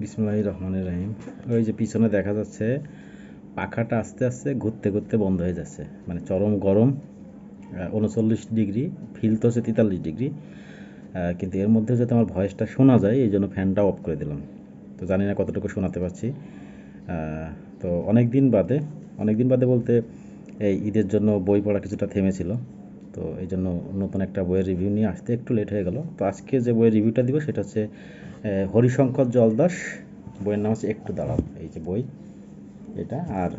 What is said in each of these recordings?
বিসমুল্লাহ রহমানের রহিম। ওই যে পিছনে দেখা যাচ্ছে, পাখাটা আস্তে আস্তে ঘুরতে ঘুরতে বন্ধ হয়ে যাচ্ছে। মানে চরম গরম উনচল্লিশ ডিগ্রি ফিল তো হচ্ছে তেতাল্লিশ ডিগ্রি। কিন্তু এর মধ্যে যাতে আমার ভয়েসটা শোনা যায়, এই জন্য ফ্যানটা অফ করে দিলাম। তো জানি না কতটুকু শোনাতে পারছি। তো অনেক দিন বাদে অনেক দিন বাদে বলতে এই ঈদের জন্য বই পড়া কিছুটা থেমেছিল। তো এই জন্য নতুন একটা বইয়ের রিভিউ নিয়ে আসতে একটু লেট হয়ে গেল। তো আজকে যে বইয়ের রিভিউটা দিব সেটা হচ্ছে হরিশঙ্কর জলদাস। বইয়ের নাম হচ্ছে একটু দাঁড়াও, এই যে বই, এটা, আর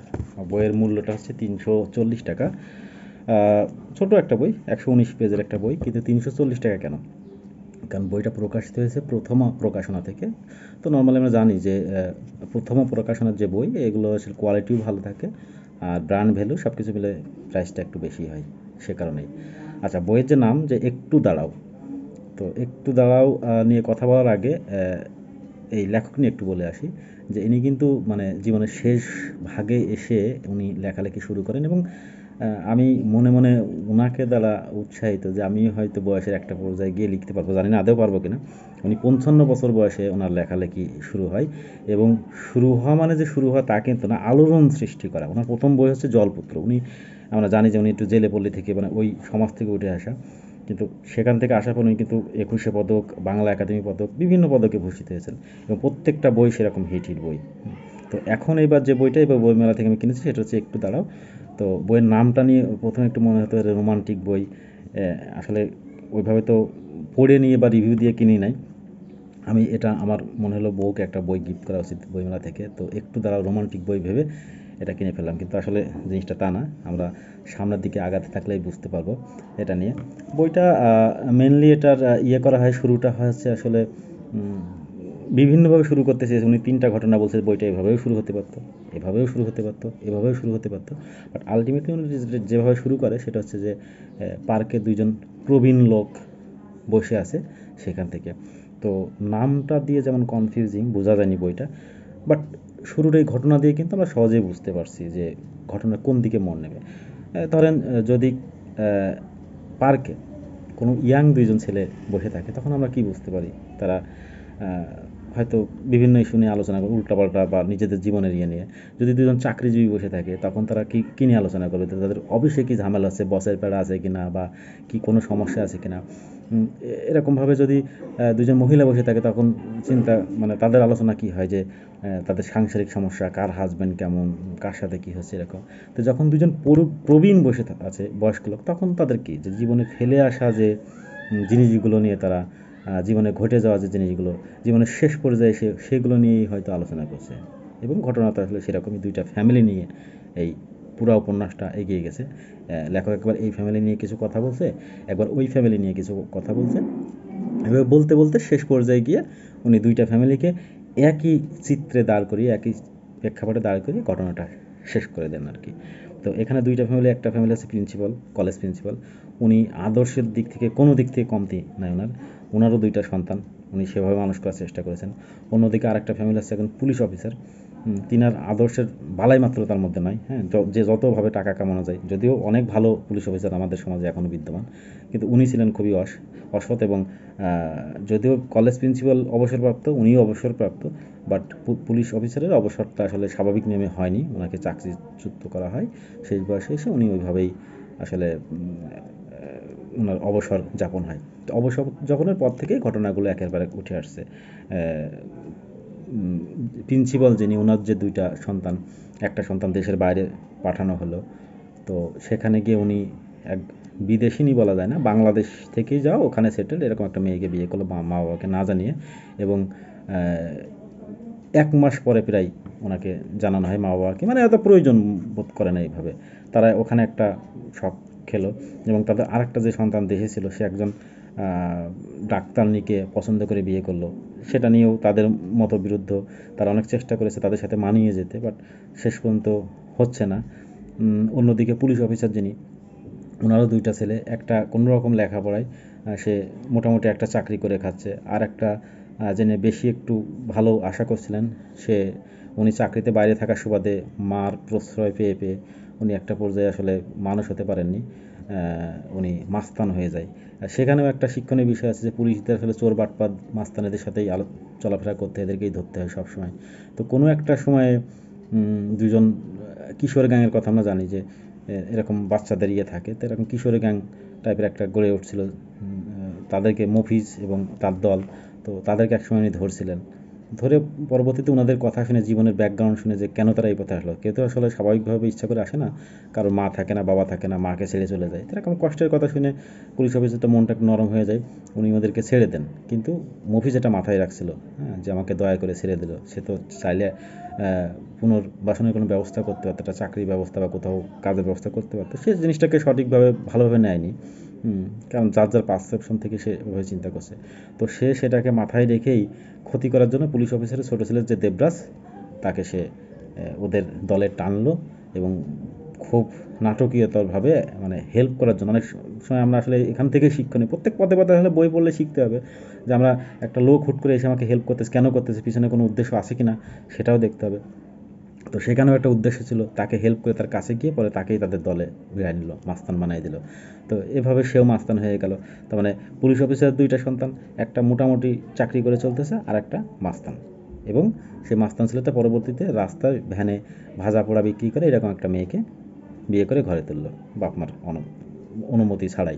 বইয়ের মূল্যটা হচ্ছে তিনশো চল্লিশ টাকা। ছোট একটা বই, একশো উনিশ পেজের একটা বই, কিন্তু তিনশো চল্লিশ টাকা কেন? কারণ বইটা প্রকাশিত হয়েছে প্রথম প্রকাশনা থেকে। তো নর্মালি আমরা জানি যে প্রথম প্রকাশনার যে বই, এগুলো আসলে কোয়ালিটিও ভালো থাকে, আর ব্র্যান্ড ভ্যালু সব কিছু মিলে প্রাইসটা একটু বেশি হয়। সে কারণেই। আচ্ছা বইয়ের যে নাম, যে একটু দাঁড়াও। তো একটু দাঁড়াও নিয়ে কথা বলার আগে এই লেখক নিয়ে একটু বলে আসি, যে ইনি কিন্তু মানে জীবনের শেষ ভাগে এসে উনি লেখালেখি শুরু করেন এবং আমি মনে মনে ওনাকে দ্বারা উৎসাহিত যে আমি হয়তো বয়সের একটা পর্যায়ে গিয়ে লিখতে পারব, জানি না আদেও পারব কিনা। উনি পঞ্চান্ন বছর বয়সে ওনার লেখালেখি শুরু হয় এবং শুরু হওয়া মানে যে শুরু হওয়া তা কিন্তু না, আলোড়ন সৃষ্টি করা। ওনার প্রথম বই হচ্ছে জলপুত্র। উনি আমরা জানি যে উনি একটু জেলে পল্লী থেকে মানে ওই সমাজ থেকে উঠে আসা। কিন্তু সেখান থেকে আসার পর উনি কিন্তু একুশে পদক, বাংলা একাডেমি পদক, বিভিন্ন পদকে ভূষিত হয়েছেন। এবং প্রত্যেকটা বই সেরকম হিট হিট বই। তো এখন এবার যে বইটা, এবার বইমেলা থেকে আমি কিনেছি, সেটা হচ্ছে একটু দাঁড়াও। তো বইয়ের নামটা নিয়ে প্রথমে একটু মনে হতো রোমান্টিক বই। আসলে ওইভাবে তো পড়ে নিয়ে বা রিভিউ দিয়ে কিনি নাই। আমি এটা, আমার মনে হলো বউকে একটা বই গিফট করা উচিত বইমেলা থেকে। তো একটু দাঁড়াও রোমান্টিক বই ভেবে। এটা কিনে ফেললাম। কিন্তু আসলে জিনিসটা তা না। আমরা সামনের দিকে আগাতে থাকলেই বুঝতে পারব এটা নিয়ে। বইটা মেনলি এটার ইয়ে করা হয়, শুরুটা হচ্ছে আসলে বিভিন্নভাবে শুরু করতে চেয়েছে। উনি তিনটা ঘটনা বলছে বইটা এভাবেও শুরু হতে পারতো, এভাবেও শুরু হতে পারতো, এভাবেও শুরু হতে পারতো। বাট আলটিমেটলি উনি যেভাবে শুরু করে সেটা হচ্ছে যে পার্কে দুইজন প্রবীণ লোক বসে আছে সেখান থেকে। তো নামটা দিয়ে যেমন কনফিউজিং বোঝা যায়নি বইটা। বাট শুরুর এই ঘটনা দিয়ে কিন্তু আমরা সহজেই বুঝতে পারছি যে ঘটনা কোন দিকে মন নেবে। ধরেন যদি পার্কে কোনো ইয়াং দুইজন ছেলে বসে থাকে, তখন আমরা কি বুঝতে পারি? তারা হয়তো বিভিন্ন ইস্যু নিয়ে আলোচনা করবে, উল্টাপাল্টা বা নিজেদের জীবনের ইয়ে নিয়ে। যদি দুজন চাকরিজীবী বসে থাকে, তখন তারা কি, কী নিয়ে আলোচনা করবে? তাদের অবশ্যই কী ঝামেলা আছে? বসের পেড়া আছে কি না বা কি কোনো সমস্যা আছে কি না এরকমভাবে যদি দুজন মহিলা বসে থাকে, তখন চিন্তা মানে তাদের আলোচনা কি হয় যে তাদের সাংসারিক সমস্যা, কার হাজব্যান্ড কেমন, কার সাথে কী হচ্ছে এরকম। তো যখন দুজন প্রবীণ বসে আছে, বয়স্ক লোক, তখন তাদের কি? যে জীবনে ফেলে আসা যে জিনিসগুলো নিয়ে তারা জীবনে ঘটে যাওয়া যে জিনিসগুলো, জীবনের শেষ পর্যায়ে সে, সেগুলো নিয়েই হয়তো আলোচনা করছে। এবং ঘটনাটা আসলে সেরকমই দুইটা ফ্যামিলি নিয়ে এই পুরো উপন্যাসটা এগিয়ে গেছে। লেখক একবার এই ফ্যামিলি নিয়ে কিছু কথা বলছে, একবার ওই ফ্যামিলি নিয়ে কিছু কথা বলছে। এভাবে বলতে বলতে শেষ পর্যায়ে গিয়ে উনি দুইটা ফ্যামিলিকে একই চিত্রে দাঁড় করিয়ে, একই প্রেক্ষাপটে দাঁড় করিয়ে ঘটনাটা শেষ করে দেন আর কি। তো এখানে দুইটা ফ্যামিলি একটা ফ্যামিলি আছে প্রিন্সিপাল কলেজ প্রিন্সিপাল উনি আদর্শের দিক থেকে কোনো দিক থেকে কমতি নাই ওনার। ওনারও দুইটা সন্তান, উনি সেভাবে মানুষ করার চেষ্টা করেছেন। অন্যদিকে আরেকটা ফ্যামিলি আছে এখন পুলিশ অফিসার তিনার আদর্শের বালাই মাত্র তার মধ্যে নাই হ্যাঁ যে যতভাবে টাকা কামানো যায়, যদিও অনেক ভালো পুলিশ অফিসার আমাদের সমাজে এখনও বিদ্যমান, কিন্তু উনি ছিলেন খুবই অস, অসৎ এবং যদিও কলেজ প্রিন্সিপাল অবসরপ্রাপ্ত, উনিও অবসরপ্রাপ্ত বাট পুলিশ অফিসারের অবসরটা আসলে স্বাভাবিক নিয়মে হয়নি, ওনাকে চাকরিচ্যুত করা হয়, শেষ বয়সে এসে উনি ওইভাবেই আসলে ওনার অবসর যাপন হয়। অবসর যাপনের পর থেকেই ঘটনাগুলো একেবারে উঠে আসছে প্রিন্সিপাল যিনি ওনার যে দুইটা সন্তান, একটা সন্তান দেশের বাইরে পাঠানো হলো, তো সেখানে গিয়ে উনি এক বিদেশিনী বলা যায় না, বাংলাদেশ থেকেই যাও, ওখানে সেটেল এরকম একটা মেয়েকে বিয়ে করল, মা বাবাকে না জানিয়ে, এবং এক মাস পরে প্রায় ওনাকে জানানো হয় মা বাবাকে মানে এত প্রয়োজন বোধ করে না এইভাবে। তারা ওখানে একটা শখ খেলো, এবং তাদের আরেকটা যে সন্তান দেশে ছিল, সে একজন ডাক্তারনিকে পছন্দ করে বিয়ে করল। সেটা নিয়েও তাদের মতো বিরুদ্ধ তারা অনেক চেষ্টা করেছে তাদের সাথে মানিয়ে যেতে বাট শেষ পর্যন্ত হচ্ছে না। অন্যদিকে পুলিশ অফিসার যিনি ওনারও দুইটা ছেলে, একটা কোনো রকম লেখাপড়ায় সে মোটামুটি একটা চাকরি করে খাচ্ছে। আর একটা জেনে বেশি একটু ভালো আশা করছিলেন, সে, উনি চাকরিতে বাইরে থাকার সুবাদে মার প্রশ্রয় পেয়ে পেয়ে উনি একটা পর্যায়ে আসলে মানুষ হতে পারেননি। উনি মাস্তান হয়ে যায়। আর সেখানেও একটা শিক্ষণীয় বিষয় আছে যে পুলিশদের আসলে চোর বাটপাত মাস্তানেদের সাথেই আলো, চলাফেরা করতে এদেরকেই ধরতে হয় সবসময়। তো কোনো একটা সময়ে দুজন কিশোর গ্যাংয়ের কথা আমরা জানি যে এরকম বাচ্চাদের ইয়ে থাকে, তো এরকম কিশোর গ্যাং টাইপের একটা গড়ে উঠছিল তাদেরকে মফিজ এবং তার দল, তো তাদেরকে একসময় উনি ধরছিলেন। ধরে পরবর্তীতে ওনাদের কথা শুনে, জীবনের ব্যাকগ্রাউন্ড শুনে যে কেন তারা এই পথে আসলো। কেউ তো আসলে স্বাভাবিকভাবে ইচ্ছা করে আসে না। কারও মা থাকে না, বাবা থাকে না, মাকে ছেড়ে চলে যায়। তো এরকম কষ্টের কথা শুনে পুলিশ অফিসারটা মনটা একটু নরম হয়ে যায়। উনি ওদেরকে ছেড়ে দেন। কিন্তু মফিজ এটা মাথায় রাখছিল হ্যাঁ যে আমাকে দয়া করে ছেড়ে দিল। সে তো চাইলে পুনর্বাসনের কোনো ব্যবস্থা করতে পারতো, একটা চাকরির ব্যবস্থা বা কোথাও কাজের ব্যবস্থা করতে পারতো। সে জিনিসটাকে সঠিকভাবে, ভালোভাবে নেয়নি। হুম, কারণ যার যার পারসেপশন থেকে সে ওভাবে চিন্তা করছে। তো সে সেটাকে মাথায় রেখেই ক্ষতি করার জন্য পুলিশ অফিসারের ছোটো ছেলের যে দেবরাজ তাকে সে ওদের দলে টানলো এবং খুব নাটকীয়তরভাবে মানে হেল্প করার জন্য। অনেক সময় আমরা আসলে এখান থেকে শিক্ষণীয় প্রত্যেক পদে পদে আসলে বই পড়লে শিখতে হবে যে আমরা একটা লোক হুট করে এসে আমাকে হেল্প করতেছে কেন করতেছে পিছনে কোনো উদ্দেশ্য আছে কি না সেটাও দেখতে হবে। তো সেখানেও একটা উদ্দেশ্য ছিল তাকে হেল্প করে তার কাছে গিয়ে পরে তাকেই তাদের দলে ভিড়াই নিল, মাস্তান বানাই দিল। তো এভাবে সেও মাস্তান হয়ে গেল। তার মানে পুলিশ অফিসার দুইটা সন্তান, একটা মোটামুটি চাকরি করে চলতেছে আর একটা মাস্তান। এবং সেই মাস্তান ছেলেটা পরবর্তীতে রাস্তায় ভ্যানে ভাজা পোড়া বিক্রি করে এরকম একটা মেয়েকে বিয়ে করে ঘরে তুললো বাপ মার অনু- অনুমতি ছাড়াই।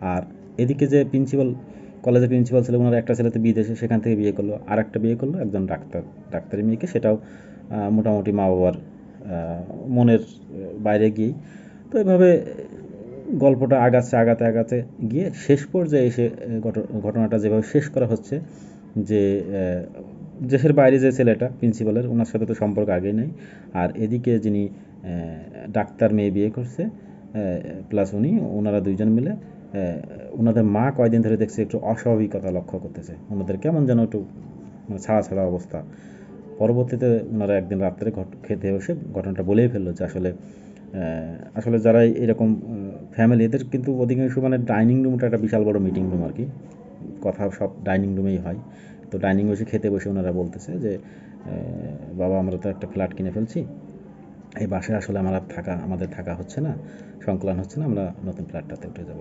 আর এদিকে যে প্রিন্সিপাল কলেজের প্রিন্সিপাল ছিল ওনার একটা ছেলেতে বিদেশে, সেখান থেকে বিয়ে করল আর একটা বিয়ে করল, একজন ডাক্তার ডাক্তারি মেয়েকে, সেটাও মোটামুটি মা বাবার মনের বাইরে গিয়েই। তো এভাবে গল্পটা আগাচ্ছে, আগাতে আগাতে গিয়ে শেষ পর্যায়ে এসে ঘট- ঘটনাটা যেভাবে শেষ করা হচ্ছে যে দেশের বাইরে যে ছেলেটা প্রিন্সিপালের ওনার সাথে তো সম্পর্ক আগেই নেই। আর এদিকে যিনি ডাক্তার মেয়ে বিয়ে করছে প্লাস উনি, ওনারা দুইজন মিলে ওনাদের মা কয়দিন ধরে দেখছে একটু অস্বাভাবিকতা লক্ষ্য করতেছে। ওনাদের কেমন যেন একটু মানে ছাড়া ছাড়া অবস্থা। পরবর্তীতে ওনারা একদিন রাত্রে খেতে বসে ঘটনাটা বলেই ফেলল যে আসলে আসলে যারা এরকম ফ্যামিলি এদের কিন্তু অধিকাংশ মানে ডাইনিং রুমটা একটা বিশাল বড় মিটিং রুম আর কি। কথা সব ডাইনিং রুমেই হয়। তো ডাইনিং বসে খেতে বসে ওনারা বলতেছে যে বাবা আমরা তো একটা ফ্ল্যাট কিনে ফেলছি। এই বাসায় আসলে আমার আর থাকা, আমাদের থাকা হচ্ছে না, সংকলন হচ্ছে না, আমরা নতুন ফ্ল্যাটটাতে উঠে যাব।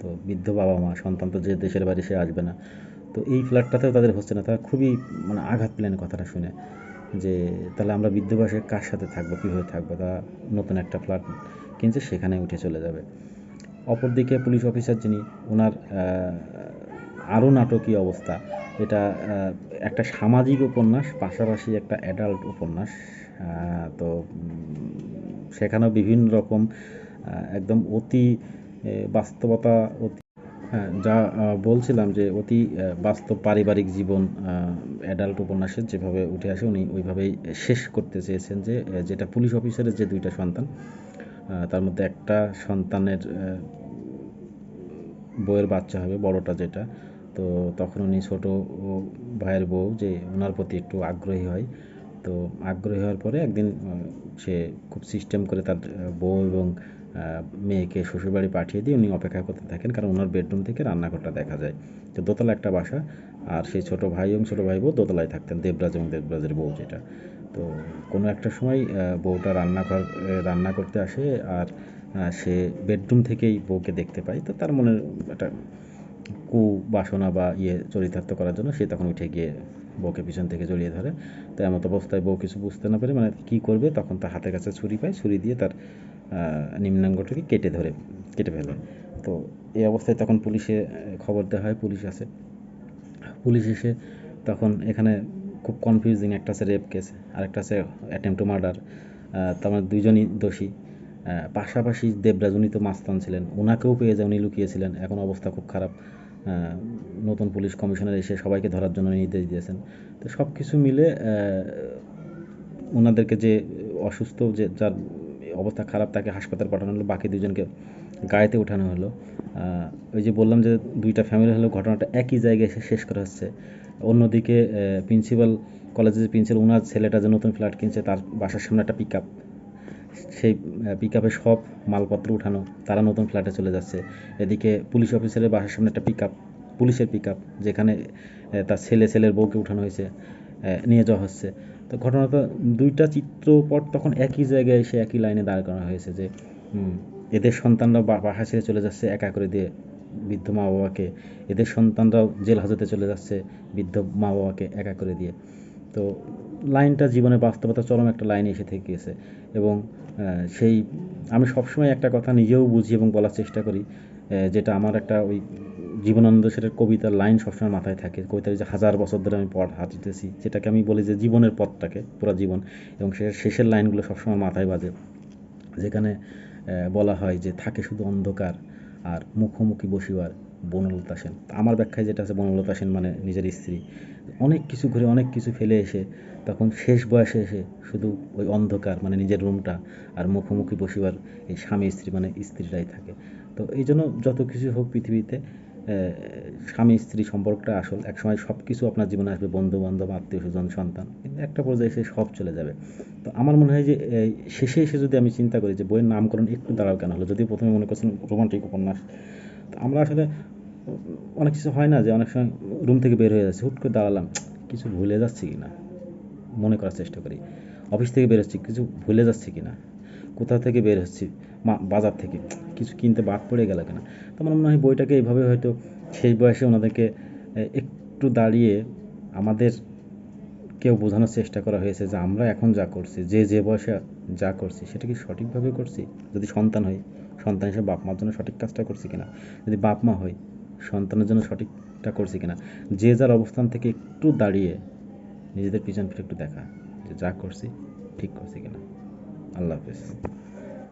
তো বৃদ্ধ বাবা মা সন্তান তো যে দেশের বাড়ি সে আসবে না। তো এই ফ্ল্যাটটাতেও তাদের হচ্ছে না। তারা খুবই মানে আঘাত পেলেন কথাটা শুনে, যে তাহলে আমরা বৃদ্ধ কার সাথে থাকব, কীভাবে থাকব? তা নতুন একটা ফ্ল্যাট কিনছে, সেখানে উঠে চলে যাবে। অপরদিকে পুলিশ অফিসার যিনি, ওনার আরও নাটকীয় অবস্থা। এটা একটা সামাজিক উপন্যাস, পাশাপাশি একটা অ্যাডাল্ট উপন্যাস তো সেখানেও বিভিন্ন রকম একদম অতি বাস্তবতা, অতি হ্যাঁ যা বলছিলাম যে অতি বাস্তব পারিবারিক জীবন অ্যাডাল্ট উপন্যাসের যেভাবে উঠে আসে, উনি ওইভাবেই শেষ করতে চেয়েছেন যে যেটা পুলিশ অফিসারের যে দুইটা সন্তান তার মধ্যে একটা সন্তানের বউয়ের বাচ্চা হবে, বড়টা যেটা, তো তখন উনি ছোট ভাইয়ের বউ যে ওনার প্রতি একটু আগ্রহী হয়, তো আগ্রহী হওয়ার পরে একদিন সে খুব সিস্টেম করে তার বউ এবং মেয়েকে শ্বশুরবাড়ি পাঠিয়ে দিয়ে উনি অপেক্ষা করতে থাকেন কারণ ওনার বেডরুম থেকে রান্নাঘরটা দেখা যায়। তো দোতলা একটা বাসা, আর সেই ছোট ভাই এবং ছোট ভাই বউ দোতলায় থাকতেন, দেবরাজ এবং দেবরাজের বউ যেটা। তো কোনো একটা সময় বউটা রান্নাঘর রান্না করতে আসে আর সে বেডরুম থেকেই বউকে দেখতে পায়। তো তার মনে একটা কু বাসনা বা ইয়ে চরিতার্থ করার জন্য সে তখন উঠে গিয়ে বউকে পিছন থেকে জড়িয়ে ধরে। তো এমত অবস্থায় বউ কিছু বুঝতে না পেরে মানে কী করবে? তখন তার হাতের কাছে ছুরি পায়, ছুরি দিয়ে তার নিম্নাঙ্গটাকে কেটে ধরে, কেটে ফেলে। তো এই অবস্থায় তখন পুলিশে খবর দেওয়া হয়, পুলিশ আসে। পুলিশ এসে তখন এখানে খুব কনফিউজিং একটা আছে রেপ কেস আর একটা আছে অ্যাটেম্প টু মার্ডার তার মানে দুইজনই দোষী। পাশাপাশি দেবরাজ, উনি তো মাস্তান ছিলেন। ওনাকেও পেয়ে যায়, উনি লুকিয়েছিলেন। এখন অবস্থা খুব খারাপ। নতুন পুলিশ কমিশনার এসে সবাইকে ধরার জন্য নির্দেশ দিয়েছেন। তো সব কিছু মিলে ওনাদেরকে যে অসুস্থ, যে যার অবস্থা খারাপ, তাকে হাসপাতালে পাঠানো হলো, বাকি দুজনকে গাড়িতে ওঠানো হলো। ওই যে বললাম যে দুইটা ফ্যামিলি হলো, ঘটনাটা একই জায়গায় এসে শেষ করা হচ্ছে। অন্যদিকে প্রিন্সিপাল কলেজের প্রিন্সিপাল ওনার ছেলেটা যে নতুন ফ্ল্যাট কিনছে, তার বাসার সামনে একটা পিক সেই পিক আপে সব মালপত্র উঠানো, তারা নতুন ফ্ল্যাটে চলে যাচ্ছে। এদিকে পুলিশ অফিসারের বাসার সামনে একটা পিক পুলিশের পিক যেখানে তার ছেলে, ছেলের বউকে উঠানো হয়েছে নিয়ে যাওয়া হচ্ছে। তো ঘটনাটা, দুইটা চিত্রপট তখন একই জায়গায় এসে একই লাইনে দাঁড় করানো হয়েছে যে এদের সন্তানরা বাসা ছেড়ে চলে যাচ্ছে, একা করে দিয়ে বৃদ্ধ মা বাবাকে এদের সন্তানরাও জেল হাজতে চলে যাচ্ছে বৃদ্ধ মা বাবাকে একা করে দিয়ে। তো লাইনটা জীবনের বাস্তবতা চরম একটা লাইনে এসে থেকে গেছে এবং সেই, আমি সবসময় একটা কথা নিজেও বুঝি এবং বলার চেষ্টা করি যেটা আমার একটা ওই জীবনানন্দ সেটার কবিতার লাইন সবসময় মাথায় থাকে। কবিতার যে হাজার বছর ধরে আমি পথ হাঁটিতেছি যেটাকে আমি বলি যে জীবনের পথটাকে, পুরো জীবন। এবং সে শেষের লাইনগুলো সবসময় মাথায় বাজে। যেখানে বলা হয় যে, থাকে শুধু অন্ধকার আর মুখোমুখি বসিবার বনলতা সেন। আমার ব্যাখ্যায় যেটা আছে, বনলতা সেন মানে নিজের স্ত্রী। অনেক কিছু ঘুরে, অনেক কিছু ফেলে এসে, তখন শেষ বয়সে এসে শুধু ওই অন্ধকার মানে নিজের রুমটা আর মুখোমুখি বসিবার এই স্বামী স্ত্রী মানে স্ত্রীরাই থাকে। তো এই জন্য যত কিছু হোক পৃথিবীতে স্বামী, স্ত্রী সম্পর্কটা আসল। একসময় সব কিছু আপনার জীবনে আসবে বন্ধু বান্ধব আত্মীয় স্বজন, সন্তান। কিন্তু একটা পর্যায়ে এসে সব চলে যাবে। তো আমার মনে হয় যে শেষে এসে যদি আমি চিন্তা করি যে, বইয়ের নামকরণ একটু দাঁড়াও কেন হলো? যদিও প্রথমে মনে করছেন রোমান্টিক উপন্যাস, তো আমরা আসলে অনেক কিছু হয় না যে, অনেক সময় রুম থেকে বের হয়ে যাচ্ছে, হুট করে দাঁড়ালাম, কিছু ভুলে যাচ্ছি কি না মনে করার চেষ্টা করি। অফিস থেকে বের হচ্ছি, কিছু ভুলে যাচ্ছি কি না কোথা থেকে বের হচ্ছি? বাজার থেকে। কিছু কিনতে বাদ পড়ে গেল কিনা? তো আমার মনে হয় বইটাকে এইভাবে হয়তো সেই বয়সে ওনাদেরকে একটু দাঁড়িয়ে আমাদের কেউ বোঝানোর চেষ্টা করা হয়েছে যে আমরা এখন যা করছি, যে যে বয়সে যা করছি, সেটা কি সঠিকভাবে করছি? যদি সন্তান হই সন্তান হিসেবে বাপ মার জন্য সঠিক কাজটা করছি কিনা? যদি বাপ মা হই, সন্তানের জন্য সঠিকটা করছি কিনা? যে যার অবস্থান থেকে একটু দাঁড়িয়ে নিজেদের পিছন ফিরে একটু দেখা যে যা করছি ঠিক করছি কিনা। আল্লাহ হাফেজ।